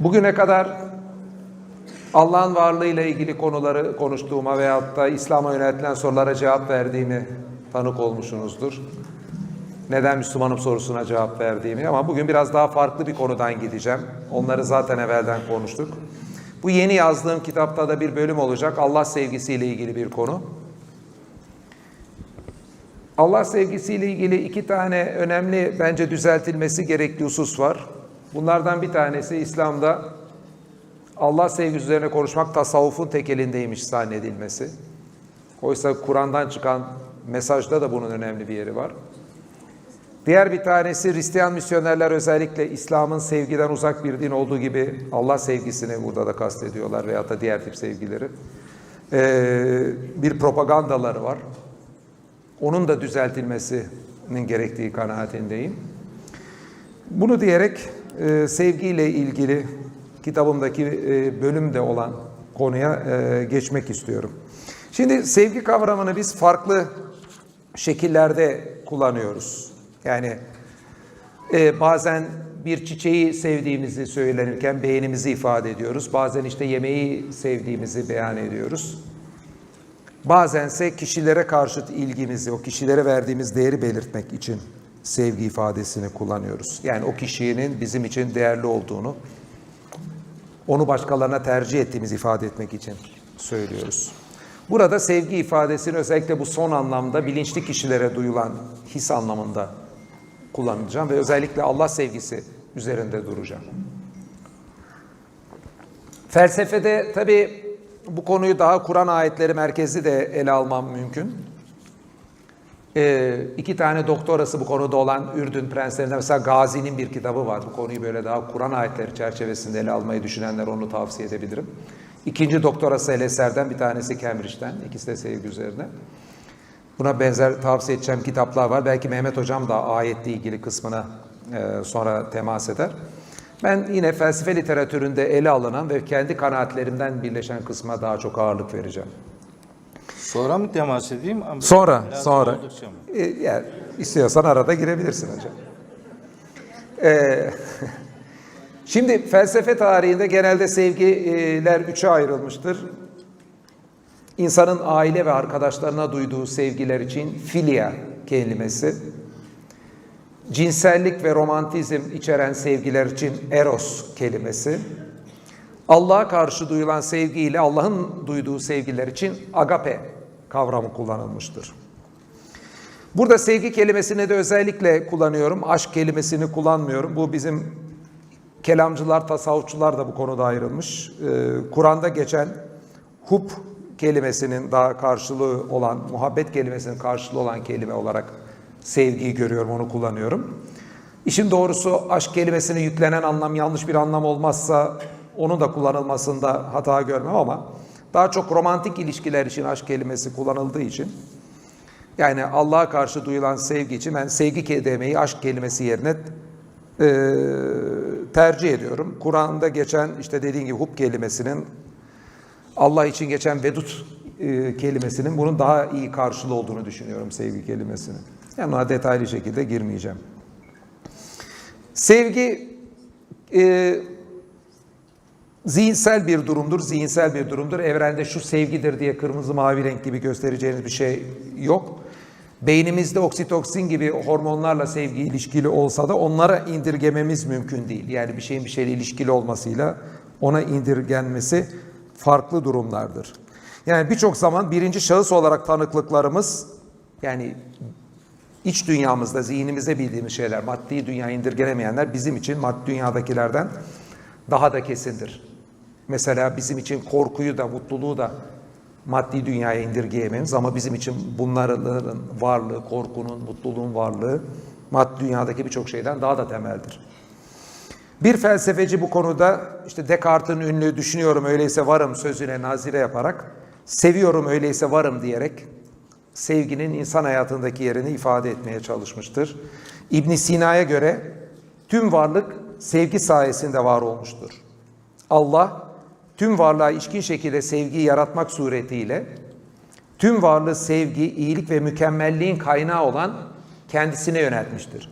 Bugüne kadar Allah'ın varlığıyla ilgili konuları konuştuğuma veyahut da İslam'a yöneltilen sorulara cevap verdiğimi tanık olmuşsunuzdur. Neden Müslümanım sorusuna cevap verdiğimi ama bugün biraz daha farklı bir konudan gideceğim. Onları zaten evvelden konuştuk. Bu yeni yazdığım kitapta da bir bölüm olacak. Allah sevgisiyle ilgili bir konu. Allah sevgisiyle ilgili iki tane önemli bence düzeltilmesi gerekli husus var. Bunlardan bir tanesi İslam'da Allah sevgisi üzerine konuşmak tasavvufun tekelindeymiş zannedilmesi. Oysa Kur'an'dan çıkan mesajda da bunun önemli bir yeri var. Diğer bir tanesi Hristiyan misyonerler özellikle İslam'ın sevgiden uzak bir din olduğu gibi Allah sevgisini burada da kastediyorlar veyahut da diğer tip sevgileri. Ee, bir propagandaları var. Onun da düzeltilmesinin gerektiği kanaatindeyim. Bunu diyerek e, sevgiyle ilgili kitabımdaki e, bölümde olan konuya e, geçmek istiyorum. Şimdi sevgi kavramını biz farklı şekillerde kullanıyoruz. Yani e, bazen bir çiçeği sevdiğimizi söylenirken beğenimizi ifade ediyoruz. Bazen işte yemeği sevdiğimizi beyan ediyoruz. Bazense kişilere karşıt ilgimizi, o kişilere verdiğimiz değeri belirtmek için sevgi ifadesini kullanıyoruz. Yani o kişinin bizim için değerli olduğunu, onu başkalarına tercih ettiğimizi ifade etmek için söylüyoruz. Burada sevgi ifadesini özellikle bu son anlamda bilinçli kişilere duyulan his anlamında kullanacağım ve özellikle Allah sevgisi üzerinde duracağım. Felsefede tabii bu konuyu daha Kur'an ayetleri merkezli de ele almam mümkün. Ee, iki tane doktorası bu konuda olan Ürdün prenslerinden mesela Gazi'nin bir kitabı var. Bu konuyu böyle daha Kur'an ayetleri çerçevesinde ele almayı düşünenler onu tavsiye edebilirim. İkinci doktorası El Eser'den bir tanesi Cambridge'den. İkisi de sevgi üzerine. Buna benzer tavsiye edeceğim kitaplar var. Belki Mehmet Hocam da ayetle ilgili kısmına e, sonra temas eder. Ben yine felsefe literatüründe ele alınan ve kendi kanaatlerimden birleşen kısma daha çok ağırlık vereceğim. Sonra mı temas edeyim? Ama Sonra, sonra. E, yani istiyorsan arada girebilirsin hocam. E, şimdi felsefe tarihinde genelde sevgiler üçe ayrılmıştır. İnsanın aile ve arkadaşlarına duyduğu sevgiler için filia kelimesi, cinsellik ve romantizm içeren sevgiler için eros kelimesi, Allah'a karşı duyulan sevgi ile Allah'ın duyduğu sevgiler için agape kavramı kullanılmıştır. Burada sevgi kelimesini de özellikle kullanıyorum. Aşk kelimesini kullanmıyorum. Bu bizim kelamcılar, tasavvufçular da bu konuda ayrılmış. Ee, Kur'an'da geçen hub kelimesinin daha karşılığı olan, muhabbet kelimesinin karşılığı olan kelime olarak sevgiyi görüyorum, onu kullanıyorum. İşin doğrusu aşk kelimesine yüklenen anlam yanlış bir anlam olmazsa onun da kullanılmasında hata görmem ama daha çok romantik ilişkiler için aşk kelimesi kullanıldığı için yani Allah'a karşı duyulan sevgi için ben sevgi demeyi aşk kelimesi yerine e, tercih ediyorum. Kur'an'da geçen işte dediğim gibi hub kelimesinin Allah için geçen vedut e, kelimesinin bunun daha iyi karşılığı olduğunu düşünüyorum sevgi kelimesinin. Yani ona detaylı şekilde girmeyeceğim. Sevgi e, zihinsel bir durumdur, zihinsel bir durumdur. Evrende şu sevgidir diye kırmızı mavi renk gibi göstereceğiniz bir şey yok. Beynimizde oksitoksin gibi hormonlarla sevgi ilişkili olsa da onlara indirgememiz mümkün değil. Yani bir şeyin bir şeyle ilişkili olmasıyla ona indirgenmesi farklı durumlardır. Yani birçok zaman birinci şahıs olarak tanıklıklarımız yani iç dünyamızda, zihnimizde bildiğimiz şeyler, maddi dünya indirgenemeyenler bizim için maddi dünyadakilerden daha da kesindir. Mesela bizim için korkuyu da, mutluluğu da maddi dünyaya indirgeyemeyiz ama bizim için bunların varlığı, korkunun, mutluluğun varlığı maddi dünyadaki birçok şeyden daha da temeldir. Bir felsefeci bu konuda işte Descartes'in ünlü düşünüyorum öyleyse varım sözüne nazire yaparak seviyorum öyleyse varım diyerek sevginin insan hayatındaki yerini ifade etmeye çalışmıştır. İbn Sina'ya göre tüm varlık sevgi sayesinde var olmuştur. Allah tüm varlığa içkin şekilde sevgiyi yaratmak suretiyle tüm varlığı sevgi, iyilik ve mükemmelliğin kaynağı olan kendisine yöneltmiştir.